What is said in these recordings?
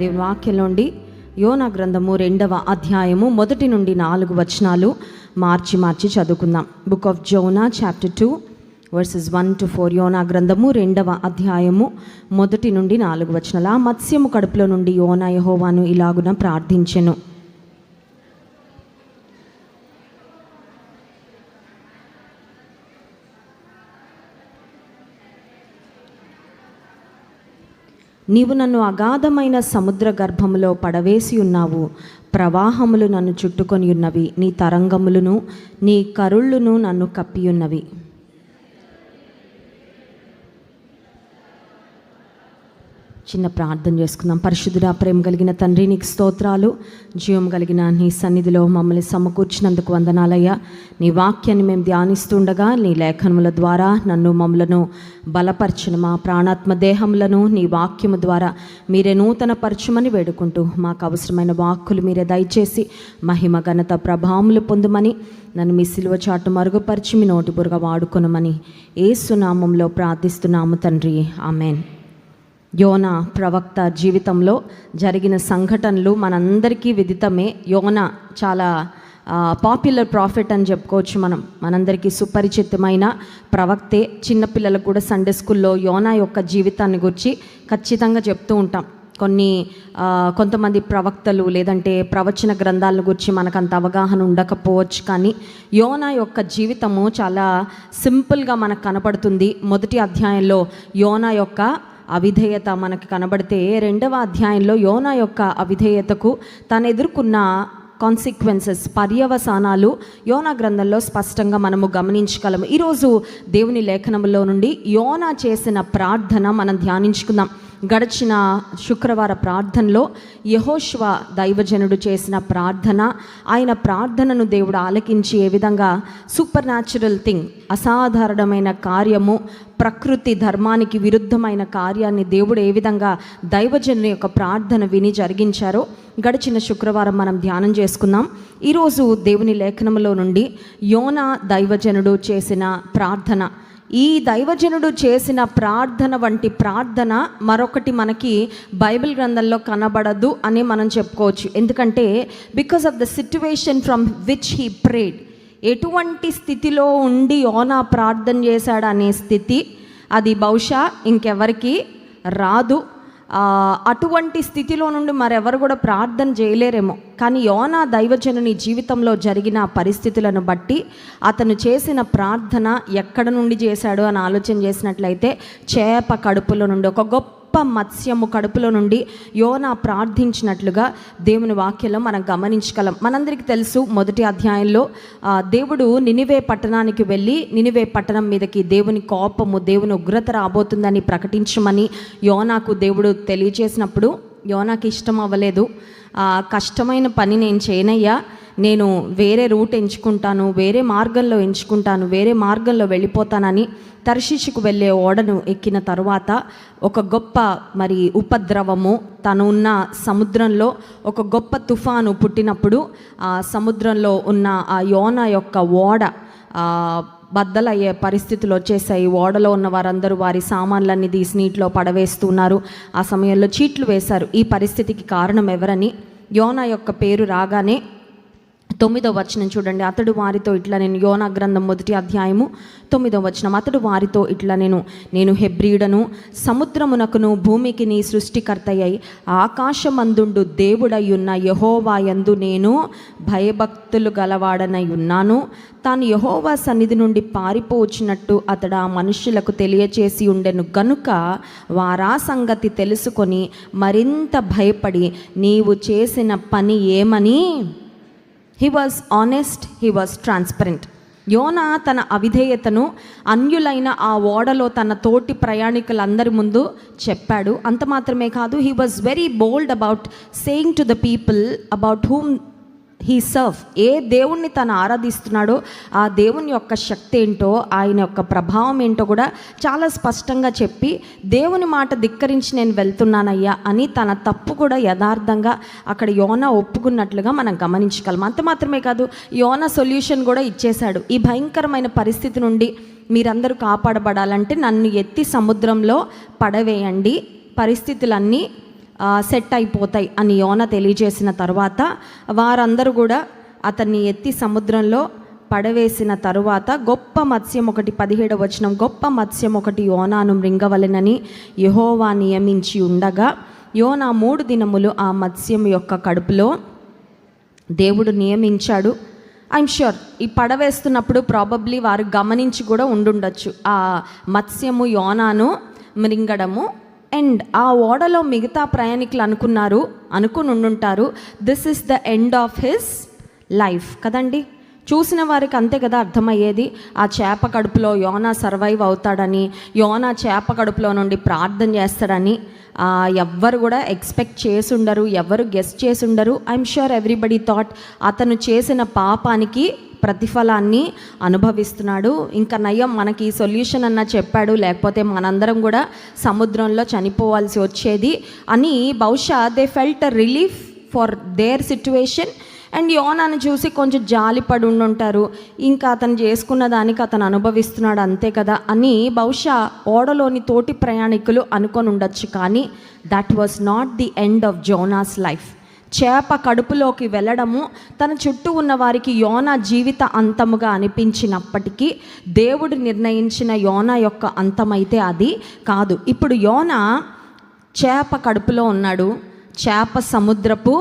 దేవుని వాక్యంలోండి యోనా గ్రంథము రెండవ అధ్యాయము మొదటి నుండి నాలుగు వచనాలు మార్చి మార్చి చదువుకుందాం. Book of Jonah chapter two verses one to four Yona గ్రంథము రెండవ అధ్యాయము మొదటి నుండి నాలుగు వచనాలు. ఆ మత్స్యము కడుపులో నుండి యోనా యహోవాను ఇలాగున ప్రార్థించెను. నీవు నన్ను అగాధమైన సముద్ర గర్భములో పడవేసి ఉన్నావు. ప్రవాహములు నన్ను చుట్టుకొని ఉన్నవి. నీ తరంగములను నీ కరుళ్ళును నన్ను కప్పియున్నవి చిన్న ప్రార్థన చేసుకుందాం. పరిశుద్ధుడా ప్రేమ కలిగిన తండ్రి నీకు స్తోత్రాలు. జీవం కలిగిన నీ సన్నిధిలో మమ్మల్ని సమకూర్చినందుకు వందనాలయ్యా. నీ వాక్యాన్ని మేము ధ్యానిస్తుండగా నీ లేఖనముల ద్వారా నన్ను మమ్మలను బలపరచిన మా ప్రాణాత్మ దేహములను నీ వాక్యము ద్వారా మీరే నూతన పరచమని వేడుకుంటూ మాకు అవసరమైన వాక్కులు మీరే దయచేసి మహిమ ఘనత ప్రభావములు పొందమని నన్ను మీ సిలువ చాటు మరుగుపరిచి మీ నోటి వాడుకునమని ఏ ఏసునామంలో ప్రార్థిస్తున్నాము తండ్రి. ఆమెన్. యోన ప్రవక్త జీవితంలో జరిగిన సంఘటనలు మనందరికీ విదితమే. యోన చాలా పాపులర్ ప్రాఫిట్ అని చెప్పుకోవచ్చు మనం. మనందరికీ సుపరిచితమైన ప్రవక్తే. చిన్నపిల్లలకు కూడా సండే స్కూల్లో యోనా యొక్క జీవితాన్ని గురించి ఖచ్చితంగా చెప్తూ ఉంటాం. కొన్ని కొంతమంది ప్రవక్తలు లేదంటే ప్రవచన గ్రంథాల గురించి మనకు అంత అవగాహన ఉండకపోవచ్చు కానీ యోనా యొక్క జీవితము చాలా సింపుల్గా మనకు కనపడుతుంది. మొదటి అధ్యాయంలో యోనా యొక్క అవిధేయత మనకి కనబడితే రెండవ అధ్యాయంలో యోనా యొక్క అవిధేయతకు తను ఎదుర్కొన్న కాన్సిక్వెన్సెస్ పర్యవసానాలు యోనా గ్రంథంలో స్పష్టంగా మనము గమనించగలము. ఈరోజు దేవుని లేఖనంలో నుండి యోనా చేసిన ప్రార్థన మనం ధ్యానించుకుందాం. గడిచిన శుక్రవార ప్రార్థనలో యహోష్వ దైవజనుడు చేసిన ప్రార్థన ఆయన ప్రార్థనను దేవుడు ఆలకించి ఏ విధంగా సూపర్ న్యాచురల్ థింగ్ అసాధారణమైన కార్యము ప్రకృతి ధర్మానికి విరుద్ధమైన కార్యాన్ని దేవుడు ఏ విధంగా దైవజనుని యొక్క ప్రార్థన విని జరిగించారో గడిచిన శుక్రవారం మనం ధ్యానం చేసుకుందాం. ఈరోజు దేవుని లేఖనంలో నుండి యోనా దైవజనుడు చేసిన ప్రార్థన. ఈ దైవజనుడు చేసిన ప్రార్థన వంటి ప్రార్థన మరొకటి మనకి బైబిల్ గ్రంథంలో కనబడదు అని మనం చెప్పుకోవచ్చు. ఎందుకంటే because of the situation from which he prayed ఎటువంటి స్థితిలో ఉండి యోనా ప్రార్థన చేశాడనే అనే స్థితి అది బహుశా ఇంకెవరికి రాదు. అటువంటి స్థితిలో నుండి మరెవరు కూడా ప్రార్థన చేయలేరేమో. కానీ యోనా దైవజనుని జీవితంలో జరిగిన పరిస్థితులను బట్టి అతను చేసిన ప్రార్థన ఎక్కడ నుండి చేశాడు అని ఆలోచన చేసినట్లయితే చేప కడుపులో నుండి ఒక గొప్ప మత్స్యము కడుపులో నుండి యోనా ప్రార్థించినట్లుగా దేవుని వాక్యంలో మనం గమనించగలం. మనందరికీ తెలుసు మొదటి అధ్యాయంలో దేవుడు నినివే పట్టణానికి వెళ్ళి నినివే పట్టణం మీదకి దేవుని కోపము దేవుని ఉగ్రత రాబోతుందని ప్రకటించమని యోనాకు దేవుడు తెలియచేసినప్పుడు యోనాకి ఇష్టం అవ్వలేదు. కష్టమైన పని నేను చేయనయ్యా. నేను వేరే రూట్ ఎంచుకుంటాను వేరే మార్గంలో ఎంచుకుంటాను వేరే మార్గంలో వెళ్ళిపోతానని తర్షిషుకు వెళ్ళే ఓడను ఎక్కిన తరువాత ఒక గొప్ప మరి ఉపద్రవము తను ఉన్న సముద్రంలో ఒక గొప్ప తుఫాను పుట్టినప్పుడు ఆ సముద్రంలో ఉన్న ఆ యోన యొక్క ఓడ బద్దలయ్యే పరిస్థితులు వచ్చేసాయి. ఓడలో ఉన్న వారందరూ వారి సామాన్లన్నీ తీసి నీటిలో పడవేస్తున్నారు. ఆ సమయంలో చీట్లు వేశారు. ఈ పరిస్థితికి కారణం ఎవరని? యోనా యొక్క పేరు రాగానే తొమ్మిదో వచనం చూడండి. అతడు వారితో ఇట్లా నేను యోనా గ్రంథం మొదటి అధ్యాయము తొమ్మిదో వచనం. అతడు వారితో ఇట్లా నేను నేను హెబ్రీడను సముద్రమునకును భూమికి నీ సృష్టికర్తయ్యై ఆకాశమందుండు దేవుడయ్యున్న యహోవాయందు నేను భయభక్తులు గలవాడనై ఉన్నాను. తాను యహోవా సన్నిధి నుండి పారిపోవచ్చినట్టు అతడు ఆ మనుషులకు తెలియచేసి ఉండెను. గనుక వారా సంగతి తెలుసుకొని మరింత భయపడి నీవు చేసిన పని ఏమని? He was honest he was transparent Yona తన అవిధేయతను అన్యులైన ఆ ఓడలో తన తోటి ప్రయాణికులందరి ముందు చెప్పాడు. అంత మాత్రమే కాదు he was very bold about saying to the people about whom he serve ఏ దేవుణ్ణి తను ఆరాధిస్తున్నాడో ఆ దేవుని యొక్క శక్తి ఏంటో ఆయన యొక్క ప్రభావం ఏంటో కూడా చాలా స్పష్టంగా చెప్పి దేవుని మాట ధిక్కరించి నేను వెళ్తున్నానయ్యా అని తన తప్పు కూడా యథార్థంగా అక్కడ యోన ఒప్పుకున్నట్లుగా మనం గమనించగలం. అంత మాత్రమే కాదు యోన సొల్యూషన్ కూడా ఇచ్చేశాడు. ఈ భయంకరమైన పరిస్థితి నుండి మీరందరూ కాపాడబడాలంటే నన్ను ఎత్తి సముద్రంలో పడవేయండి. పరిస్థితులన్నీ సెట్ అయిపోతాయి అని యోన తెలియజేసిన తర్వాత వారందరూ కూడా అతన్ని ఎత్తి సముద్రంలో పడవేసిన తరువాత గొప్ప మత్స్యం ఒకటి పదిహేడు వచనం గొప్ప మత్స్యం ఒకటి యోనాను మృంగవలెనని యహోవా నియమించి ఉండగా యోనా మూడు దినములు ఆ మత్స్యం యొక్క కడుపులో దేవుడు నియమించాడు. ఐఎమ్ ష్యూర్ ఈ పడవేస్తున్నప్పుడు ప్రాబబ్లీ వారు గమనించి కూడా ఉండుండొచ్చు. ఆ మత్స్యము యోనాను మృంగడము అండ్ ఆ ఓడలో మిగతా ప్రయాణికులు అనుకున్నారు అనుకుని ఉండుంటారు this is the end of his life కదండి? చూసిన వారికి అంతే కదా అర్థమయ్యేది. ఆ చేప కడుపులో యోనా సర్వైవ్ అవుతాడని యోనా చేప కడుపులో నుండి ప్రార్థన చేస్తాడని. ఎవ్వరు కూడా ఎక్స్పెక్ట్ చేసి ఉండరు ఎవరు గెస్ట్ చేసి ఉండరు ఐఎమ్ షూర్ ఎవ్రీబడి థాట్ అతను చేసిన పాపానికి ప్రతిఫలాన్ని అనుభవిస్తున్నాడు. ఇంకా నయం మనకి సొల్యూషన్ అన్న చెప్పాడు. లేకపోతే మనందరం కూడా సముద్రంలో చనిపోవాల్సి వచ్చేది అని బహుశా they felt relief for their situation and యోనాను చూసి కొంచెం జాలిపడి ఉండుంటారు. ఇంకా అతను చేసుకున్న దానికి అతను అనుభవిస్తున్నాడు అంతే కదా అని బహుశా ఓడలోని తోటి ప్రయాణికులు అనుకొని ఉండొచ్చు కానీ that was not the end of Jonah's life చేప కడుపులోకి వెళ్ళడము తన చుట్టూ ఉన్న వారికి యోనా జీవిత అంతముగా అనిపించినప్పటికీ దేవుడు నిర్ణయించిన యోనా యొక్క అంతమైతే అది కాదు. ఇప్పుడు యోనా చేప కడుపులో ఉన్నాడు. చేప సముద్రపు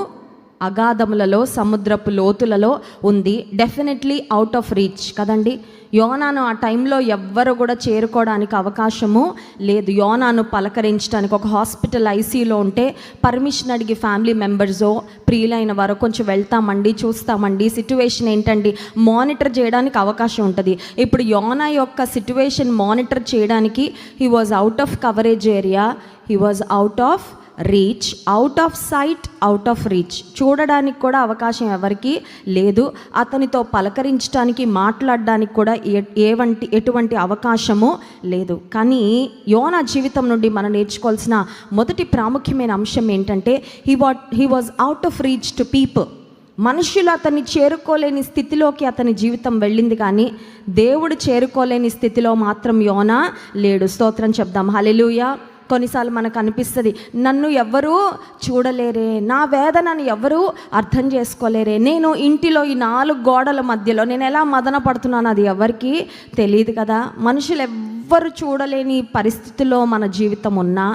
అగాధములలో సముద్రపు లోతులలో ఉంది. డెఫినెట్లీ అవుట్ ఆఫ్ రీచ్ కదండి? యోనాను ఆ టైంలో ఎవ్వరు కూడా చేరుకోవడానికి అవకాశము లేదు. యోనాను పలకరించడానికి ఒక హాస్పిటల్ ఐసీలో ఉంటే పర్మిషన్ అడిగి ఫ్యామిలీ మెంబర్సో ప్రియులైన వారు కొంచెం వెళ్తామండి చూస్తామండి. సిట్యువేషన్ ఏంటండి? మానిటర్ చేయడానికి అవకాశం ఉంటుంది. ఇప్పుడు యోనా యొక్క సిట్యువేషన్ మానిటర్ చేయడానికి he was out of coverage area he was out of reach out of sight out of reach చూడడానికి కూడా అవకాశం ఎవరికీ లేదు. అతనితో పలకరించడానికి మాట్లాడడానికి కూడా ఏ ఏవంటి ఎటువంటి అవకాశము లేదు. కానీ యోనా జీవితం నుండి మనం నేర్చుకోవాల్సిన మొదటి ప్రాముఖ్యమైన అంశం ఏంటంటే he what he was out of reach to people మనుషులు అతన్ని చేరుకోలేని స్థితిలోకి అతని జీవితం వెళ్ళింది కానీ దేవుడు చేరుకోలేని స్థితిలో మాత్రం యోనా లేడు. స్తోత్రం చెప్దాం. హలెలుయా కొన్నిసార్లు మనకు అనిపిస్తుంది నన్ను ఎవ్వరూ చూడలేరే నా వేదనను ఎవరూ అర్థం చేసుకోలేరే నేను ఇంటిలో ఈ నాలుగు గోడల మధ్యలో నేను ఎలా మదన పడుతున్నాను అది ఎవరికి తెలియదు కదా. మనుషులు ఎవ్వరు చూడలేని పరిస్థితిలో మన జీవితం ఉన్నా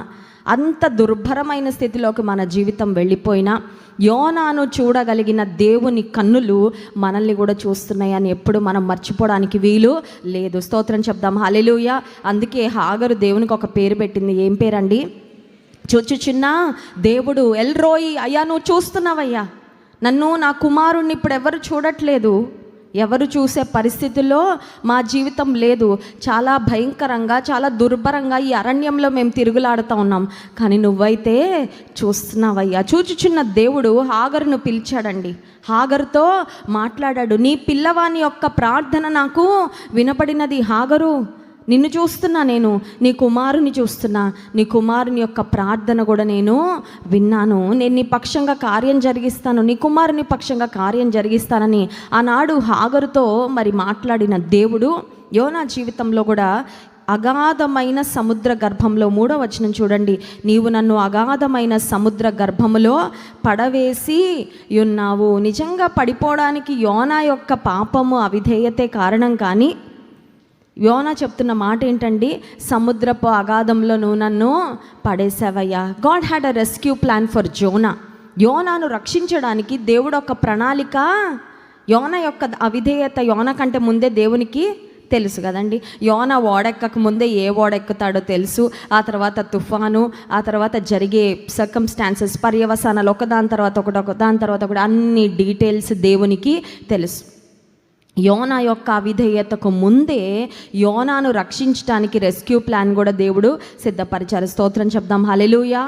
అంత దుర్భరమైన స్థితిలోకి మన జీవితం వెళ్ళిపోయినా యోనాను చూడగలిగిన దేవుని కన్నులు మనల్ని కూడా చూస్తున్నాయని ఎప్పుడు మనం మర్చిపోవడానికి వీలు లేదు. స్తోత్రం చెప్దాం. హలెలుయ అందుకే హాగరు దేవునికి ఒక పేరు పెట్టింది. ఏం పేరండి? చూచుచున్నా దేవుడు ఎల్రోయి అయ్యా నువ్వు చూస్తున్నావయ్యా. నన్ను నా కుమారుణ్ణి ఇప్పుడు ఎవరు చూడట్లేదు? ఎవరు చూసే పరిస్థితుల్లో మా జీవితం లేదు. చాలా భయంకరంగా చాలా దుర్భరంగా ఈ అరణ్యంలో మేము తిరుగులాడుతూ ఉన్నాం. కానీ నువ్వైతే చూస్తున్నావయ్యా. చూచుచున్న దేవుడు హాగరును పిలిచాడండి. హాగర్తో మాట్లాడాడు నీ పిల్లవాని యొక్క ప్రార్థన నాకు వినపడినది హాగరు. నిన్ను చూస్తున్నా నేను నీ కుమారుని చూస్తున్నా నీ కుమారుని యొక్క ప్రార్థన కూడా నేను విన్నాను. నేను నీ పక్షంగా కార్యం జరిగిస్తాను నీ కుమారుని పక్షంగా కార్యం జరిగిస్తానని ఆనాడు హాగరుతో మరి మాట్లాడిన దేవుడు యోనా జీవితంలో కూడా అగాధమైన సముద్ర గర్భంలో మూడో వచనం చూడండి నీవు నన్ను అగాధమైన సముద్ర గర్భములో పడవేసి ఉన్నావు. నిజంగా పడిపోవడానికి యోనా యొక్క పాపము అవిధేయతే కారణం కానీ యోనా చెప్తున్న మాట ఏంటండి? సముద్రపు అగాధంలో నువ్వు నన్ను పడేసావయ్యా God had a rescue plan for Jonah యోనాను రక్షించడానికి దేవుడు ఒక ప్రణాళిక యోన యొక్క అవిధేయత యోన కంటే ముందే దేవునికి తెలుసు కదండి. యోన ఓడెక్కక ముందే ఏ ఓడెక్కుతాడో తెలుసు. ఆ తర్వాత తుఫాను ఆ తర్వాత జరిగే సర్కమ్స్టాన్సెస్ పర్యవసానాలు ఒకదాని తర్వాత ఒకటి ఒకదాని తర్వాత ఒకటి అన్ని డీటెయిల్స్ దేవునికి తెలుసు. యోనా యొక్క అవిధేయతకు ముందే యోనాను రక్షించడానికి రెస్క్యూ ప్లాన్ కూడా దేవుడు సిద్ధపరిచారు. స్తోత్రం చెప్దాం. హలెలుయ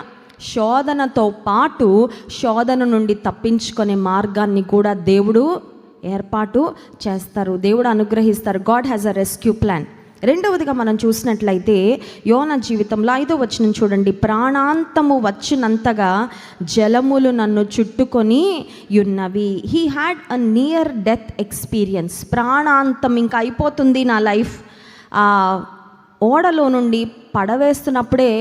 శోధనతో పాటు శోధన నుండి తప్పించుకునే మార్గాన్ని కూడా దేవుడు ఏర్పాటు చేస్తారు. దేవుడు అనుగ్రహిస్తారు. God has a rescue plan. రెండవదిగా మనం చూసినట్లయితే యోన జీవితంలో ఐదో వచనం చూడండి. ప్రాణాంతము వచ్చినంతగా జలములు నన్ను చుట్టుకొని ఉన్నవి. He had a near death experience ప్రాణాంతం ఇంకా అయిపోతుంది నా లైఫ్. ఆ ఓడలో నుండి పడవేస్తున్నప్పుడే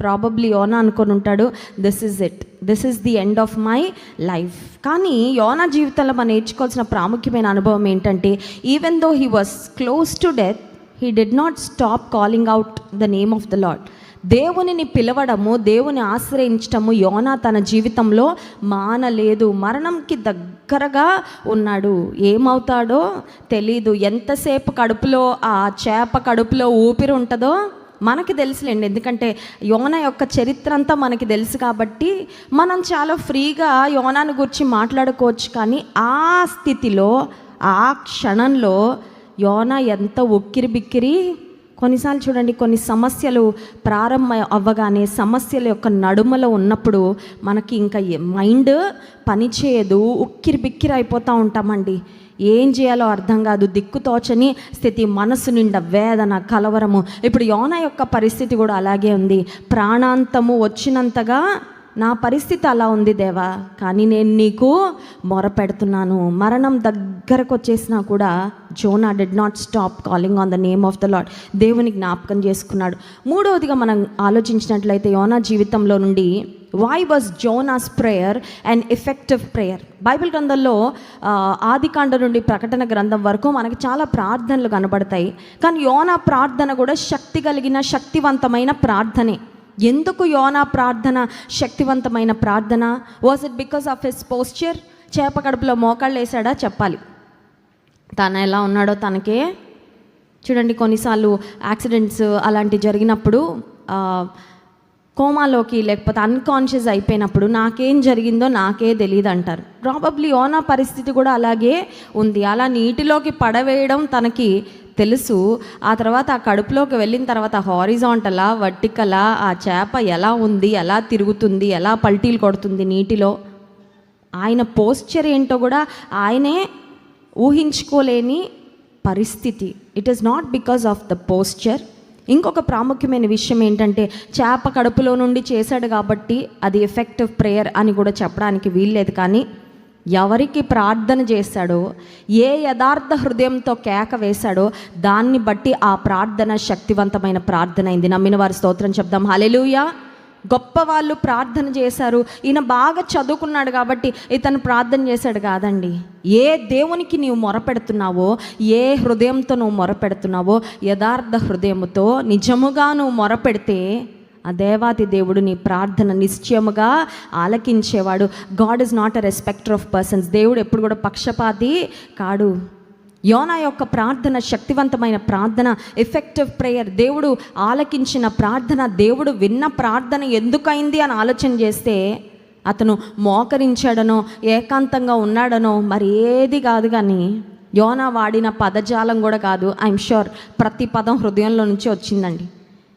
ప్రాబబ్లీ యోనా అనుకొని ఉంటాడు this is it this is the end of my life కానీ యోనా జీవితంలో మనం నేర్చుకోవాల్సిన ప్రాముఖ్యమైన అనుభవం ఏంటంటే even though he was close to death he did not stop calling out the name of the lord దేవునిని పిలవడము దేవుని ఆశ్రయించటము యోనా తన జీవితంలో మానలేదు. మరణంకి దగ్గరగా ఉన్నాడు. ఏమవుతాడో తెలీదు. ఎంతసేపు కడుపులో ఆ చేప కడుపులో ఊపిరి ఉంటుందో మనకి తెలుసులేండి. ఎందుకంటే యోన యొక్క చరిత్ర అంతా మనకి తెలుసు కాబట్టి మనం చాలా ఫ్రీగా యోనాను గురించి మాట్లాడుకోవచ్చు. కానీ ఆ స్థితిలో ఆ క్షణంలో యోన ఎంత ఉక్కిరి బిక్కిరి కొన్నిసార్లు చూడండి కొన్ని సమస్యలు ప్రారంభం అవ్వగానే సమస్యల యొక్క నడుమలో ఉన్నప్పుడు మనకి ఇంకా మైండ్ పనిచేయదు ఉక్కిరి బిక్కిరి అయిపోతూ ఉంటామండి. ఏం చేయాలో అర్థం కాదు దిక్కుతోచని స్థితి మనసు నిండా వేదన కలవరము. ఇప్పుడు యోన యొక్క పరిస్థితి కూడా అలాగే ఉంది. ప్రాణాంతము వచ్చినంతగా నా పరిస్థితి అలా ఉంది దేవా కానీ నేను నీకు మొరపెడుతున్నాను. మరణం దగ్గరకు వచ్చేసినా కూడా Jonah did not stop calling on the name of the lord దేవుని జ్ఞాపకం చేసుకున్నాడు. మూడవదిగా మనం ఆలోచించినట్లయితే యోనా జీవితంలో నుండి why was Jonah's prayer and effective prayer Bible గ్రంథంలో ఆ, ఆది కాండ నుండి ప్రకటన గ్రంథం వరకు మనకి చాలా ప్రార్థనలు కనబడతాయి. కానీ యోనా ప్రార్థన కూడా శక్తి కలిగిన శక్తివంతమైన ప్రార్థనే. ఎందుకు యోనా ప్రార్థన శక్తివంతమైన ప్రార్థన? Was it because of his posture చేప కడుపులో మోకాళ్ళు వేసాడా చెప్పాలి. తను ఎలా ఉన్నాడో తనకే చూడండి కొన్నిసార్లు యాక్సిడెంట్స్ అలాంటి జరిగినప్పుడు కోమాలోకి లేకపోతే అన్కాన్షియస్ అయిపోయినప్పుడు నాకేం జరిగిందో నాకే తెలియదు అంటారు ప్రాబబ్లీ ఓనా పరిస్థితి కూడా అలాగే ఉంది. అలా నీటిలోకి పడవేయడం తనకి తెలుసు. ఆ తర్వాత ఆ కడుపులోకి వెళ్ళిన తర్వాత హారిజాంటలా వర్టికలా ఆ చేప ఎలా ఉంది ఎలా తిరుగుతుంది ఎలా పల్టీలు కొడుతుంది నీటిలో? ఆయన పోస్చర్ ఏంటో కూడా ఆయనే ఊహించుకోలేని పరిస్థితి. It is not because of the posture ఇంకొక ప్రాముఖ్యమైన విషయం ఏంటంటే చేప కడుపులో నుండి చేశాడు కాబట్టి అది ఎఫెక్టివ్ ప్రేయర్ అని కూడా చెప్పడానికి వీల్లేదు కానీ ఎవరికి ప్రార్థన చేశాడో ఏ యథార్థ హృదయంతో కేక వేశాడో దాన్ని బట్టి ఆ ప్రార్థన శక్తివంతమైన ప్రార్థన అయింది. నమ్మిన వారి స్తోత్రం చెప్దాం. హలెలూయా గొప్ప వాళ్ళు ప్రార్థన చేశారు. ఈయన బాగా చదువుకున్నాడు కాబట్టి ఇతను ప్రార్థన చేశాడు కాదండి. ఏ దేవునికి నీవు మొరపెడుతున్నావో ఏ హృదయంతో నువ్వు మొరపెడుతున్నావో యథార్థ హృదయంతో నిజముగా నువ్వు మొరపెడితే ఆ దేవాది దేవుడు నీ ప్రార్థన నిశ్చయముగా ఆలకించేవాడు. God is not a respecter of persons దేవుడు ఎప్పుడు కూడా పక్షపాతి కాడు. యోనా యొక్క ప్రార్థన శక్తివంతమైన ప్రార్థన ఎఫెక్టివ్ ప్రేయర్ దేవుడు ఆలకించిన ప్రార్థన దేవుడు విన్న ప్రార్థన ఎందుకైంది అని ఆలోచన చేస్తే అతను మోకరించాడనో ఏకాంతంగా ఉన్నాడనో మరి ఏది కాదు కానీ యోనా వాడిన పదజాలం కూడా కాదు. ఐఎమ్ షూర్ ప్రతి పదం హృదయంలో నుంచి వచ్చిందండి.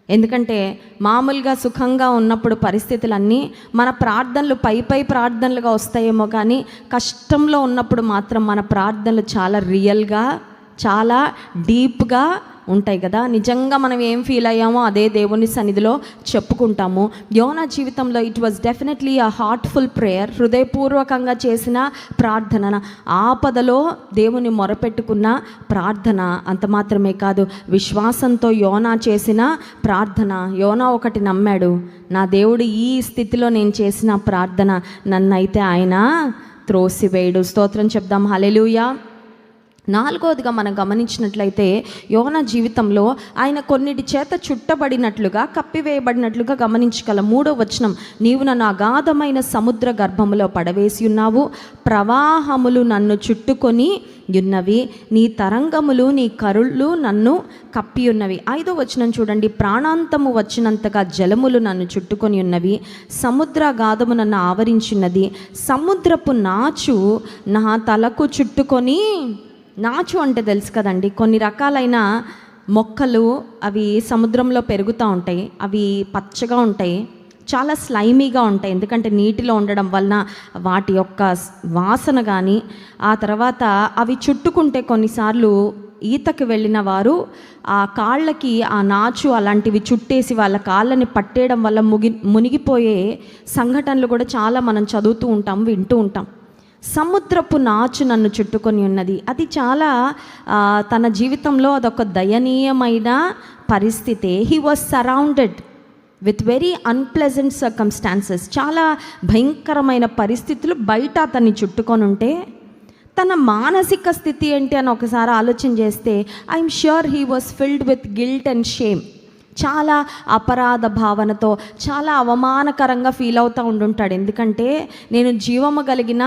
ఎందుకంటే మామూలుగా సుఖంగా ఉన్నప్పుడు పరిస్థితులన్నీ మన ప్రార్థనలు పై పై ప్రార్థనలుగా వస్తాయేమో కానీ కష్టంలో ఉన్నప్పుడు మాత్రం మన ప్రార్థనలు చాలా రియల్గా చాలా డీప్గా ఉంటాయి కదా. నిజంగా మనం ఏం ఫీల్ అయ్యామో అదే దేవుని సన్నిధిలో చెప్పుకుంటాము. యోనా జీవితంలో it was definitely a heartful prayer హృదయపూర్వకంగా చేసిన ప్రార్థన. ఆపదలో దేవుని మొరపెట్టుకున్న ప్రార్థన అంత మాత్రమే కాదు. విశ్వాసంతో యోనా చేసిన ప్రార్థన. యోనా ఒకటి నమ్మాడు నా దేవుడు ఈ స్థితిలో నేను చేసిన ప్రార్థన నన్నైతే ఆయన త్రోసివేయుడు. స్తోత్రం చెప్దాం. హలెలూయా నాలుగవదిగా మనం గమనించినట్లయితే యోన జీవితంలో ఆయన కొన్నిటి చేత చుట్టబడినట్లుగా కప్పివేయబడినట్లుగా గమనించగల మూడో వచనం నీవు నన్ను అగాధమైన సముద్ర గర్భములో పడవేసి ఉన్నావు. ప్రవాహములు నన్ను చుట్టుకొని ఉన్నవి. నీ తరంగములు నీ కరుళ్ళు నన్ను కప్పి ఉన్నవి. ఐదో వచనం చూడండి ప్రాణాంతము వచ్చినంతగా జలములు నన్ను చుట్టుకొని ఉన్నవి. సముద్ర గాధము నన్ను ఆవరించున్నది సముద్రపు నాచు నా తలకు చుట్టుకొని నాచు అంటే తెలుసు కదండి. కొన్ని రకాలైన మొక్కలు అవి సముద్రంలో పెరుగుతూ ఉంటాయి. అవి పచ్చగా ఉంటాయి. చాలా స్లైమీగా ఉంటాయి. ఎందుకంటే నీటిలో ఉండడం వలన వాటి యొక్క వాసన కానీ ఆ తర్వాత అవి చుట్టుకుంటే కొన్నిసార్లు ఈతకి వెళ్ళిన వారు ఆ కాళ్ళకి ఆ నాచు అలాంటివి చుట్టేసి వాళ్ళ కాళ్ళని పట్టేయడం వల్ల ముగి మునిగిపోయే సంఘటనలు కూడా చాలా మనం చదువుతూ ఉంటాం వింటూ ఉంటాం. సముద్రపు నాచు నన్ను చుట్టుకొని ఉన్నది. అది చాలా తన జీవితంలో అదొక దయనీయమైన పరిస్థితి. He was surrounded with very unpleasant circumstances చాలా భయంకరమైన పరిస్థితులు బయట అతన్ని చుట్టుకొని ఉంటే తన మానసిక స్థితి ఏంటి అని ఒకసారి ఆలోచన చేస్తే I'm sure he was filled with guilt and shame చాలా అపరాధ భావనతో చాలా అవమానకరంగా ఫీల్ అవుతూ ఉండుంటాడు. ఎందుకంటే నేను జీవము కలిగిన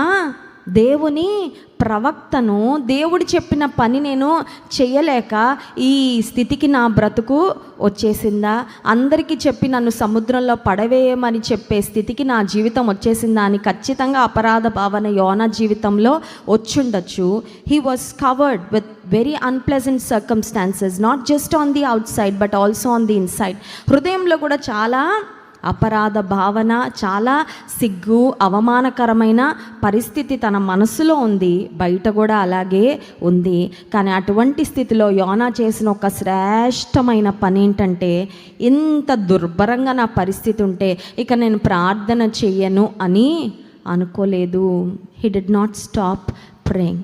దేవుని ప్రవక్తను దేవుడు చెప్పిన పని నేను చేయలేక ఈ స్థితికి నా బ్రతుకు వచ్చేసిందా? అందరికీ చెప్పి నన్ను సముద్రంలో పడవేయమని చెప్పే స్థితికి నా జీవితం వచ్చేసిందా అని ఖచ్చితంగా అపరాధ భావన యోన జీవితంలో వచ్చుండొచ్చు. He was covered with very unpleasant circumstances not just on the outside but also on the inside హృదయంలో కూడా చాలా అపరాధ భావన చాలా సిగ్గు అవమానకరమైన పరిస్థితి తన మనసులో ఉంది. బయట కూడా అలాగే ఉంది. కానీ అటువంటి స్థితిలో యోనా చేసిన ఒక శ్రేష్టమైన పని ఏంటంటే ఇంత దుర్భరంగా నా పరిస్థితి ఉంటే ఇక నేను ప్రార్థన చెయ్యను అని అనుకోలేదు. He did not stop praying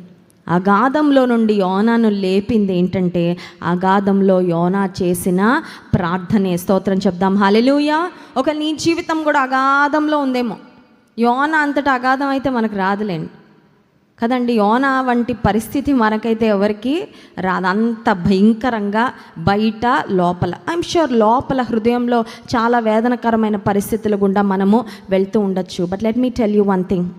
అగాధంలో నుండి యోనాను లేపింది ఏంటంటే అగాధంలో యోనా చేసిన ప్రార్థనే. స్తోత్రం చెప్దాం. హలెలుయా ఒక నీ జీవితం కూడా అగాధంలో ఉందేమో. యోన అంతటా అగాధం అయితే మనకు రాదులేండి. కదండి యోన వంటి పరిస్థితి మనకైతే ఎవరికి రాదంత అంత భయంకరంగా బయట లోపల ఐఎమ్ షూర్ లోపల హృదయంలో చాలా వేదనకరమైన పరిస్థితుల గుండా మనము వెళ్తూ ఉండొచ్చు. But let me tell you one thing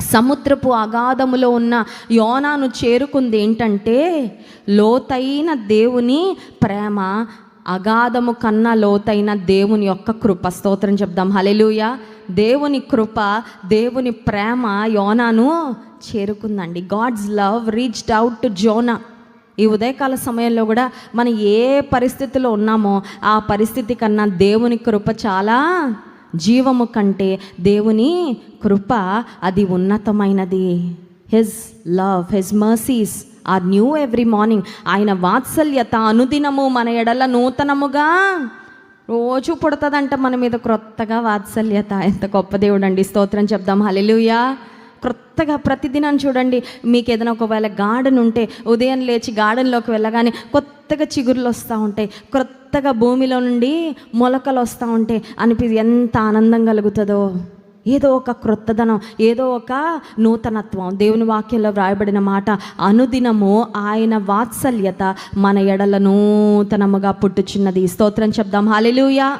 సముద్రపు అగాధములో ఉన్న యోనాను చేరుకుంది ఏంటంటే లోతైన దేవుని ప్రేమ అగాధము కన్నా లోతైన దేవుని యొక్క కృప. స్తోత్రం చెప్దాం. హలెలుయ దేవుని కృప దేవుని ప్రేమ యోనాను చేరుకుందండి. God's love reached out to Jonah. ఈ ఉదయకాల సమయంలో కూడా మనం ఏ పరిస్థితిలో ఉన్నామో ఆ పరిస్థితి కన్నా దేవుని కృప చాలా జీవము కంటే దేవుని కృప అది ఉన్నతమైనది. His love his mercies are new every morning ఆయన వాత్సల్యత అనుదినము మన ఎడల నూతనముగా రోజు పుడతదంట మన మీద క్రొత్తగా వాత్సల్యత. ఎంత గొప్ప దేవుడు అండి స్తోత్రం చెప్దాం. హలెలుయా క్రొత్తగా ప్రతిదినం చూడండి మీకు ఏదైనా ఒకవేళ గార్డెన్ ఉంటే ఉదయం లేచి గార్డెన్లోకి వెళ్ళగానే కొత్తగా చిగురులు వస్తూ ఉంటాయి క్రొత్తగా భూమిలో నుండి మొలకలు వస్తూ ఉంటాయి. అనిపి ఎంత ఆనందం కలుగుతుందో. ఏదో ఒక క్రొత్తదనం ఏదో ఒక నూతనత్వం. దేవుని వాక్యంలో వ్రాయబడిన మాట అనుదినము ఆయన వాత్సల్యత మన ఎడల నూతనముగా పుట్టుచున్నది. స్తోత్రం చెప్దాం. Hallelujah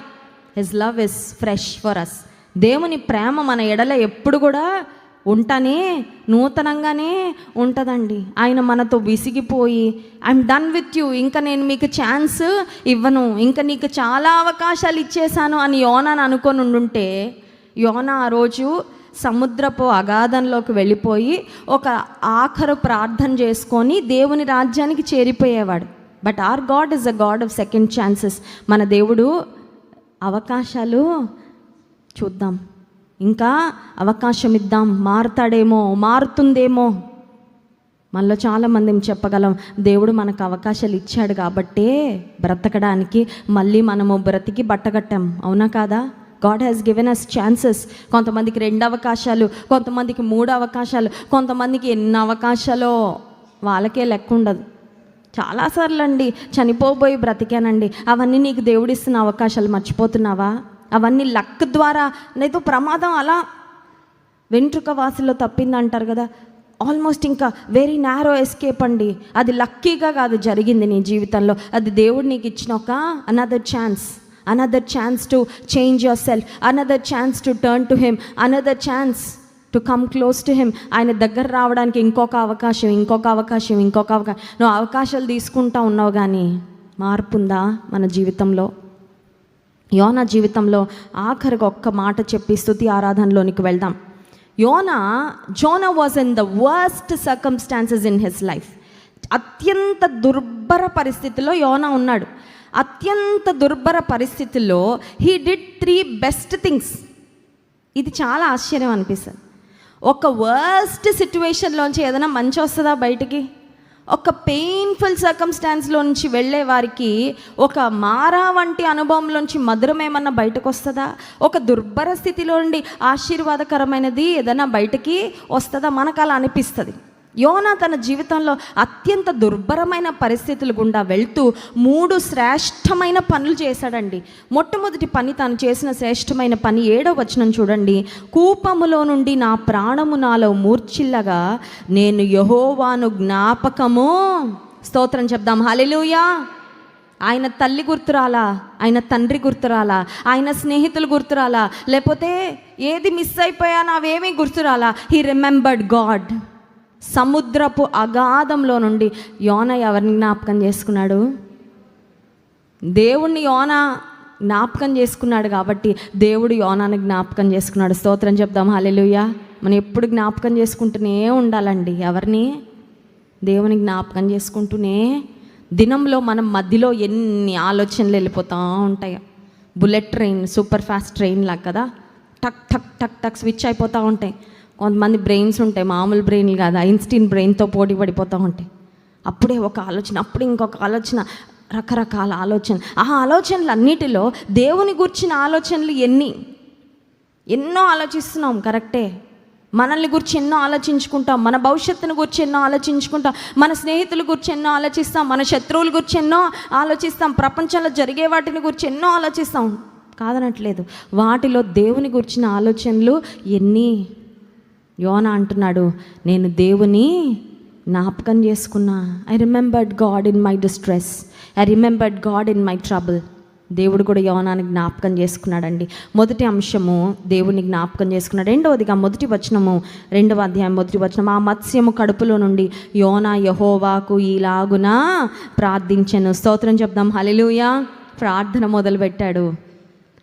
his love is fresh for us దేవుని ప్రేమ మన ఎడల ఎప్పుడు కూడా ఉంటానే నూతనంగానే ఉంటుందండి. ఆయన మనతో విసిగిపోయి ఐఎమ్ డన్ విత్ యూ ఇంకా నేను మీకు ఛాన్స్ ఇవ్వను ఇంకా నీకు చాలా అవకాశాలు ఇచ్చేశాను అని యోనాని అనుకొని ఉండుంటే యోన ఆ రోజు సముద్రపు అగాధంలోకి వెళ్ళిపోయి ఒక ఆఖరు ప్రార్థన చేసుకొని దేవుని రాజ్యానికి చేరిపోయేవాడు. But our God is a God of second chances మన దేవుడు అవకాశాలు చూద్దాం. ఇంకా అవకాశం ఇద్దాం మారుతాడేమో మారుతుందేమో. మనలో చాలామంది చెప్పగలం దేవుడు మనకు అవకాశాలు ఇచ్చాడు కాబట్టే బ్రతకడానికి మళ్ళీ మనము బ్రతికి బట్టగట్టాం అవునా కాదా? God has given us chances కొంతమందికి రెండు అవకాశాలు కొంతమందికి మూడు అవకాశాలు కొంతమందికి ఎన్ని అవకాశాలో వాళ్ళకే లెక్క ఉండదు. చాలాసార్లు అండి చనిపోబోయి బ్రతికానండి అవన్నీ నీకు దేవుడిస్తున్న అవకాశాలు మర్చిపోతున్నావా? అవన్నీ లక్ ద్వారా నేతో ప్రమాదం అలా వెంట్రుక వాసులో తప్పింది అంటారు కదా. ఆల్మోస్ట్ ఇంకా వెరీ నారో ఎస్కేప్ అండి. అది లక్కీగా కాదు జరిగింది నీ జీవితంలో. అది దేవుడు నీకు ఇచ్చిన ఒక another chance another chance to change yourself another chance to turn to him another chance to come close to him ఆయన దగ్గర రావడానికి ఇంకొక అవకాశం ఇంకొక అవకాశం ఇంకొక అవకాశం. నువ్వు అవకాశాలు తీసుకుంటా ఉన్నావు కానీ మార్పు ఉందా మన జీవితంలో? యోన జీవితంలో ఆఖరికి ఒక్క మాట చెప్పి స్థుతి ఆరాధనలోనికి వెళ్దాం. Yona Jonah was in the worst circumstances in his life అత్యంత దుర్భర పరిస్థితిలో యోన ఉన్నాడు. అత్యంత దుర్భర పరిస్థితుల్లో he did three best things ఇది చాలా ఆశ్చర్యం అనిపిస్తుంది. ఒక వర్స్ట్ సిచ్యువేషన్లోంచి ఏదైనా మంచి వస్తుందా బయటికి? ఒక పెయిన్ఫుల్ సర్కమ్స్టాన్స్లో నుంచి వెళ్ళే వారికి ఒక మారా వంటి అనుభవంలోంచి మధురం ఏమన్నా బయటకు వస్తుందా? ఒక దుర్భర స్థితిలో నుండి ఆశీర్వాదకరమైనది ఏదైనా బయటకి వస్తుందా? మనకు అలా అనిపిస్తుంది. యోనా తన జీవితంలో అత్యంత దుర్భరమైన పరిస్థితులు గుండా వెళ్తూ మూడు శ్రేష్టమైన పనులు చేశాడండి. మొట్టమొదటి పని తాను చేసిన శ్రేష్టమైన పని ఏడో వచనం చూడండి. కూపములో నుండి నా ప్రాణము నాలో మూర్చిల్లగా నేను యహోవాను జ్ఞాపకము. స్తోత్రం చెప్దాం. హలెలుయా ఆయన తల్లి గుర్తురాలా? ఆయన తండ్రి గుర్తురాలా? ఆయన స్నేహితులు గుర్తురాలా? లేకపోతే ఏది మిస్ అయిపోయా నావేమీ గుర్తురాలా? హీ రిమెంబర్డ్ గాడ్ సముద్రపు అగాధంలో నుండి యోన ఎవరిని జ్ఞాపకం చేసుకున్నాడు? దేవుణ్ణి యోన జ్ఞాపకం చేసుకున్నాడు కాబట్టి దేవుడు యోనాన్ని జ్ఞాపకం చేసుకున్నాడు. స్తోత్రం చెప్దాం. హల్లెలూయా. మనం ఎప్పుడు జ్ఞాపకం చేసుకుంటూనే ఉండాలండి. ఎవరిని? దేవుని జ్ఞాపకం చేసుకుంటూనే దినంలో మనం మధ్యలో ఎన్ని ఆలోచనలు వెళ్ళిపోతూ ఉంటాయి. Bullet train super fast train లాగా కదా? టక్ టక్ టక్ టక్ స్విచ్ అయిపోతూ ఉంటాయి. కొంతమంది బ్రెయిన్స్ ఉంటాయి మామూలు బ్రెయిన్లు కాదు ఐన్స్టీన్ బ్రెయిన్తో పోటీ పడిపోతూ ఉంటాయి. అప్పుడే ఒక ఆలోచన అప్పుడే ఇంకొక ఆలోచన రకరకాల ఆలోచన. ఆ ఆలోచనలు అన్నిటిలో దేవుని గుర్చిన ఆలోచనలు ఎన్ని? ఎన్నో ఆలోచిస్తున్నాం కరెక్టే మనల్ని గురించి ఎన్నో ఆలోచించుకుంటాం మన భవిష్యత్తును గురించి ఎన్నో ఆలోచించుకుంటాం మన స్నేహితుల గురించి ఎన్నో ఆలోచిస్తాం మన శత్రువుల గురించి ఎన్నో ఆలోచిస్తాం ప్రపంచంలో జరిగే వాటిని గురించి ఎన్నో ఆలోచిస్తాం. కాదనట్లేదు. వాటిలో దేవుని గురించిన ఆలోచనలు ఎన్ని? యోన అంటున్నాడు నేను దేవుని జ్ఞాపకం చేసుకున్నా. I remembered God in my distress I remembered God in my trouble దేవుడు కూడా యోనాన్ని జ్ఞాపకం చేసుకున్నాడండి. మొదటి అంశము దేవుని జ్ఞాపకం చేసుకున్నాడు. రెండవదిగా మొదటి వచనము రెండవ అధ్యాయం మొదటి వచనం ఆ మత్స్యము కడుపులో నుండి యోనా యహోవాకు ఈలాగున ప్రార్థించను. స్తోత్రం చెప్దాం. హలిలుయా ప్రార్థన మొదలుపెట్టాడు.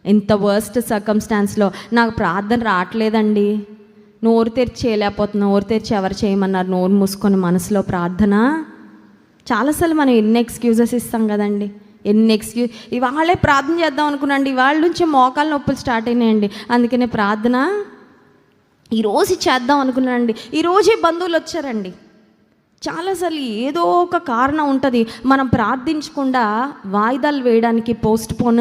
ఇంత వర్స్ట్ సర్కమ్స్టాన్స్లో నాకు ప్రార్థన రావట్లేదండి. నోరు తెరిచి లేకపోతున్నా నోరు తెరిచి ఎవరు చేయమన్నారు? నోరు మూసుకొని మనసులో ప్రార్థన. చాలాసార్లు మనం ఎన్ని ఎక్స్క్యూజెస్ ఇస్తాం కదండి? ఎన్ని ఎక్స్క్యూజ్ ఇవాళే ప్రార్థన చేద్దాం అనుకున్నాండి. ఇవాళ నుంచి మోకాలు నొప్పులు స్టార్ట్ అయినాయండి. అందుకనే ప్రార్థన. ఈరోజు చేద్దాం అనుకున్నానండి. ఈరోజే బంధువులు వచ్చారండి. చాలాసార్లు ఏదో ఒక కారణం ఉంటుంది. మనం ప్రార్థించకుండా వాయిదాలు వేయడానికి పోస్ట్ పోన్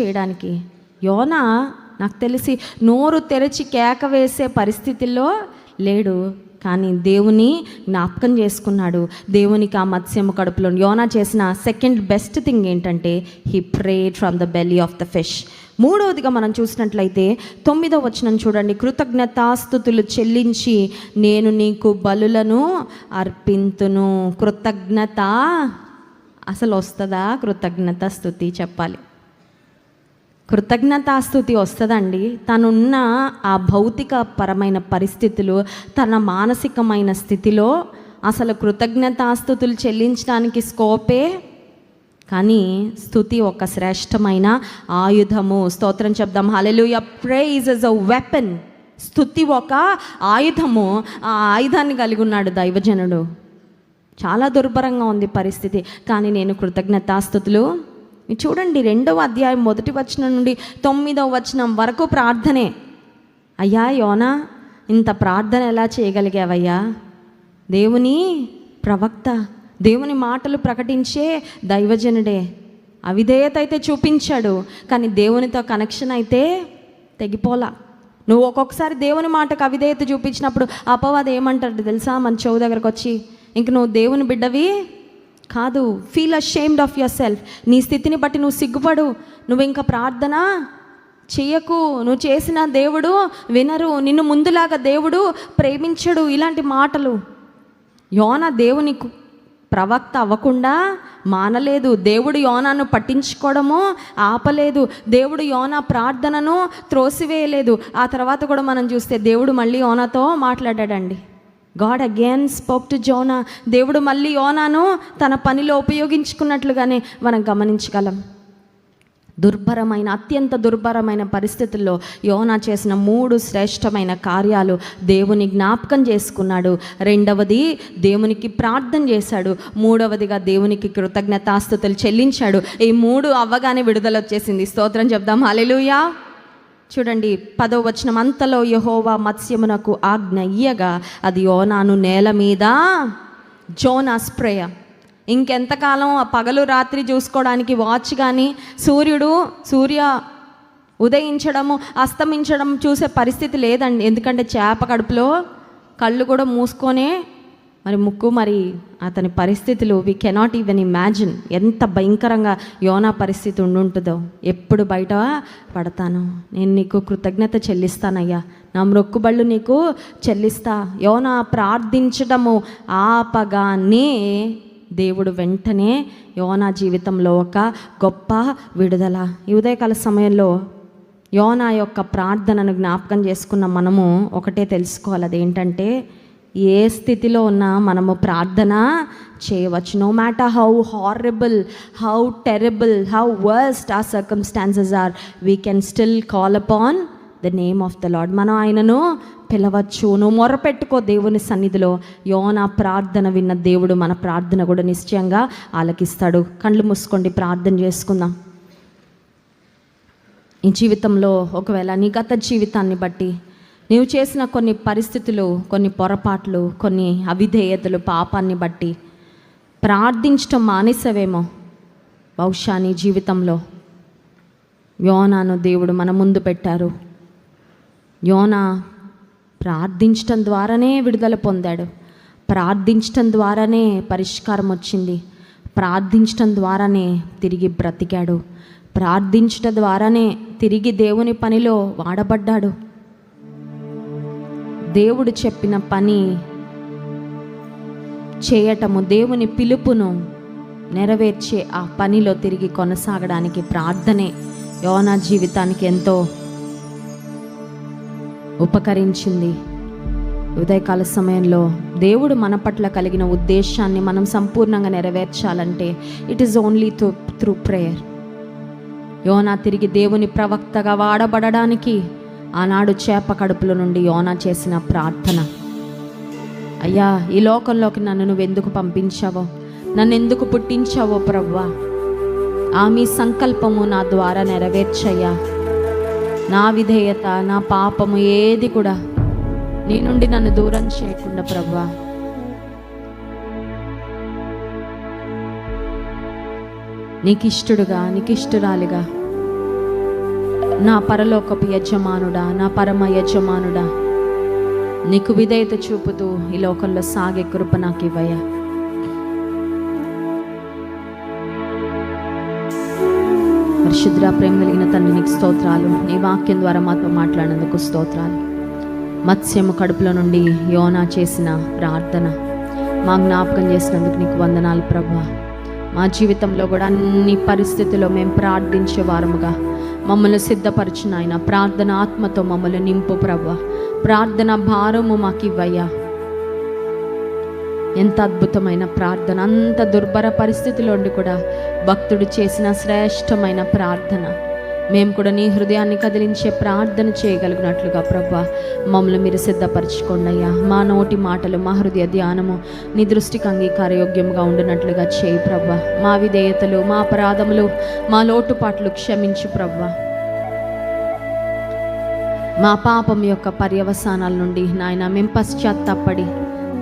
చేయడానికి. యోనా నాకు తెలిసి నోరు తెరిచి కేక వేసే పరిస్థితుల్లో లేడు. కానీ దేవుని జ్ఞాపకం చేసుకున్నాడు. దేవునికి ఆ మత్స్యము కడుపులో యోనా చేసిన సెకండ్ బెస్ట్ థింగ్ ఏంటంటే he prayed from the belly of the fish మూడవదిగా మనం చూసినట్లయితే తొమ్మిదవ వచనం చూడండి. కృతజ్ఞతాస్థుతులు చెల్లించి నేను నీకు బలులను అర్పింతును. కృతజ్ఞత అసలు వస్తుందా? కృతజ్ఞత స్థుతి చెప్పాలి. కృతజ్ఞతాస్థుతి వస్తుందండి. తనున్న ఆ భౌతిక పరమైన పరిస్థితులు తన మానసికమైన స్థితిలో అసలు కృతజ్ఞతాస్థుతులు చెల్లించడానికి స్కోపే కానీ స్థుతి ఒక శ్రేష్టమైన ఆయుధము. స్తోత్రం చెప్దాం. Hallelujah praise is a weapon స్థుతి ఒక ఆయుధము. ఆ ఆయుధాన్ని కలిగి ఉన్నాడు దైవజనుడు. చాలా దుర్భరంగా ఉంది పరిస్థితి. కానీ నేను కృతజ్ఞతాస్థుతులు మీరు చూడండి రెండవ అధ్యాయం మొదటి వచనం నుండి తొమ్మిదవ వచనం వరకు ప్రార్థనే. అయ్యా యోనా ఇంత ప్రార్థన ఎలా చేయగలిగావయ్యా? దేవుని ప్రవక్త దేవుని మాటలు ప్రకటించే దైవజనుడే. అవిధేయత అయితే చూపించాడు కానీ దేవునితో కనెక్షన్ అయితే తెగిపోలా. నువ్వు ఒక్కొక్కసారి దేవుని మాటకు అవిధేయత చూపించినప్పుడు అపవాది ఏమంటాడు తెలుసా మన చెవు దగ్గరకు వచ్చి ఇంక నువ్వు దేవుని బిడ్డవి కాదు feel ashamed of yourself నీ స్థితిని బట్టి నువ్వు సిగ్గుపడు. నువ్వు ఇంకా ప్రార్థన చెయ్యకు నువ్వు చేసిన దేవుడు వినరు. నిన్ను ముందులాగా దేవుడు ప్రేమించడు. ఇలాంటి మాటలు. యోన దేవునికు ప్రవక్త అవ్వకుండా మానలేదు. దేవుడు యోనాను పట్టించుకోవడము ఆపలేదు. దేవుడు యోనా ప్రార్థనను త్రోసివేయలేదు. ఆ తర్వాత కూడా మనం చూస్తే దేవుడు మళ్ళీ యోనాతో మాట్లాడాడండి. God again spoke to Jonah దేవుడు మళ్ళీ యోనాను తన పనిలో ఉపయోగించుకున్నట్లుగానే మనం గమనించగలం. దుర్భరమైన అత్యంత దుర్భరమైన పరిస్థితుల్లో యోనా చేసిన మూడు శ్రేష్టమైన కార్యాలు దేవుని జ్ఞాపకం చేసుకున్నాడు. రెండవది దేవునికి ప్రార్థన చేశాడు. మూడవదిగా దేవునికి కృతజ్ఞతాస్థుతులు చెల్లించాడు. ఈ మూడు అవ్వగానే విడుదల వచ్చేసింది. స్తోత్రం చెప్దాం. అలెలుయా చూడండి పదో వచనం అంతలో యహోవా మత్స్యమునకు ఆజ్ఞ ఇయ్యగా అది యోనాను నేల మీద జోనా స్ప్రేయ. ఇంకెంతకాలం ఆ పగలు రాత్రి చూసుకోవడానికి వాచ్ కానీ సూర్యుడు సూర్య ఉదయించడము అస్తమించడం చూసే పరిస్థితి లేదండి. ఎందుకంటే చేప కడుపులో కళ్ళు కూడా మూసుకొనే మరి ముక్కు మరి అతని పరిస్థితులు వి కెనాట్ ఈవెన్ ఇమాజిన్ ఎంత భయంకరంగా యోనా పరిస్థితి ఉండుంటుందో. ఎప్పుడు బయట పడతాను. నేను నీకు కృతజ్ఞత చెల్లిస్తానయ్యా. నా మొక్కుబళ్ళు నీకు చెల్లిస్తా. యోనా ప్రార్థించడము ఆపగానే దేవుడు వెంటనే యోనా జీవితంలో ఒక గొప్ప విడుదల. ఈ ఉదయకాల సమయంలో యోనా యొక్క ప్రార్థనను జ్ఞాపకం చేసుకున్న మనము ఒకటే తెలుసుకోవాలి. అదేంటంటే ఏ స్థితిలో ఉన్నా మనము ప్రార్థన చేయవచ్చు. No matter how horrible how terrible how worst ah circumstances are we can still call upon the name of the lord మనం ఆయనను పిలవచ్చు. నువ్వు మొరపెట్టుకో దేవుని సన్నిధిలో. యోనా ప్రార్థన విన్న దేవుడు మన ప్రార్థన కూడా నిశ్చయంగా ఆలకిస్తాడు. కళ్ళు మూసుకోండి ప్రార్థన చేసుకుందాం. ఈ జీవితంలో ఒకవేళ నీ గత జీవితాన్ని బట్టి నీవు చేసిన కొన్ని పరిస్థితులు కొన్ని పొరపాట్లు కొన్ని అవిధేయతలు పాపాన్ని బట్టి ప్రార్థించటం మానేసవేమో బహుశా నీ జీవితంలో. యోనాను దేవుడు మన ముందు పెట్టారు. యోనా ప్రార్థించటం ద్వారానే విడుదల పొందాడు. ప్రార్థించటం ద్వారానే పరిష్కారం వచ్చింది. ప్రార్థించటం ద్వారానే తిరిగి బ్రతికాడు. ప్రార్థించటం ద్వారానే తిరిగి దేవుని పనిలో వాడబడ్డాడు. దేవుడు చెప్పిన పని చేయటము దేవుని పిలుపును నెరవేర్చే ఆ పనిలో తిరిగి కొనసాగడానికి ప్రార్థనే యోనా జీవితానికి ఎంతో ఉపకరించింది. ఉదయకాల సమయంలో దేవుడు మన పట్ల కలిగిన ఉద్దేశాన్ని మనం సంపూర్ణంగా నెరవేర్చాలంటే it is only through through prayer Yona తిరిగి దేవుని ప్రవక్తగా వాడబడడానికి ఆనాడు చేప కడుపులో నుండి యోనా చేసిన ప్రార్థన. అయ్యా ఈ లోకంలోకి నన్ను నువ్వు ఎందుకు పంపించావో? నన్ను ఎందుకు పుట్టించావో ప్రవ్వా? ఆ మీ సంకల్పము నా ద్వారా నెరవేర్చయ్యా. నా విధేయత నా పాపము ఏది కూడా నీ నుండి నన్ను దూరం చేయకుండా ప్రవ్వా. నీకిష్టుడుగా నీకిష్టురాలిగా నా పరలోకపు యజమానుడా నా పరమ యజమానుడా. నీకు విధేయత చూపుతూ ఈ లోకంలో సాగే కృప నాకు ఇవ్వయా పరిశుద్ర ప్రేమ కలిగిన తండ్రి నీకు స్తోత్రాలు. నీ వాక్యం ద్వారా మాతో మాట్లాడినందుకు స్తోత్రాలు. మత్స్యము కడుపులో నుండి యోనా చేసిన ప్రార్థన. మా జ్ఞాపకం చేసినందుకు నీకు వందనాలు ప్రభా. మా జీవితంలో కూడా అన్ని పరిస్థితుల్లో మేము ప్రార్థించే వారముగా మమ్మల్ని సిద్ధపరిచిన ఆయన. ప్రార్థన ఆత్మతో మమ్మల్ని నింపు ప్రభ ప్రార్థన భారము మాకు ఇవ్వయ్యా ఎంత అద్భుతమైన ప్రార్థన. అంత దుర్భర పరిస్థితిలో ఉండి కూడా భక్తుడు చేసిన శ్రేష్టమైన ప్రార్థన. మేము కూడా నీ హృదయాన్ని కదిలించే ప్రార్థన చేయగలిగినట్లుగా ప్రభా. మమ్మల్ని మీరు సిద్ధపరచుకోండి అయ్యా. మా నోటి మాటలు మా హృదయ ధ్యానము నీ దృష్టికి అంగీకారయోగ్యంగా ఉండినట్లుగా చేయి ప్రభా. మా విధేయతలు మా అపరాధములు మా లోటుపాట్లు క్షమించు ప్రభా. మా పాపం యొక్క పర్యవసానాల నుండి నాయన మేము పశ్చాత్తాపడి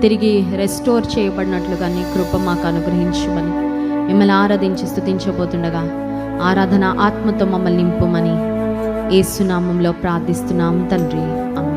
తిరిగి రెస్టోర్ చేయబడినట్లుగా నీ కృప మాకు అనుగ్రహించమని మిమ్మల్ని ఆరాధించి స్థుతించబోతుండగా ఆరాధన ఆత్మతో మమ్మల్ని నింపుమని. ఏసునామంలో ప్రార్థిస్తున్నాం తండ్రి. అమ్మ